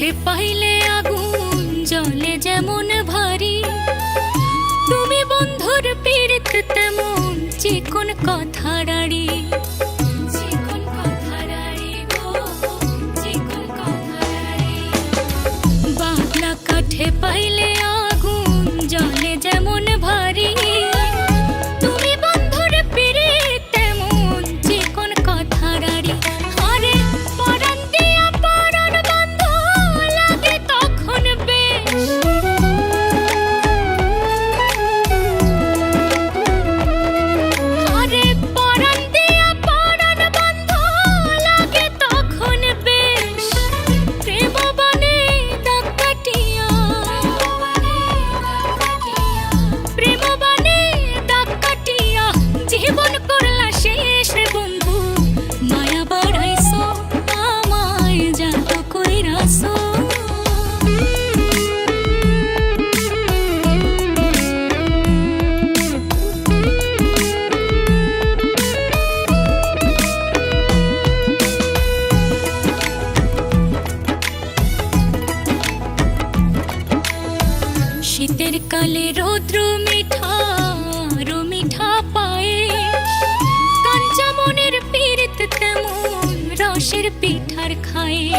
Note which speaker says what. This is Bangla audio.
Speaker 1: कुठे पहिले শীতের কালে রৌদ্র মিঠা রো মিঠা পায়ে। কাঞ্চা মনের পীড়িত তেমন রসের পিঠার খায়ে।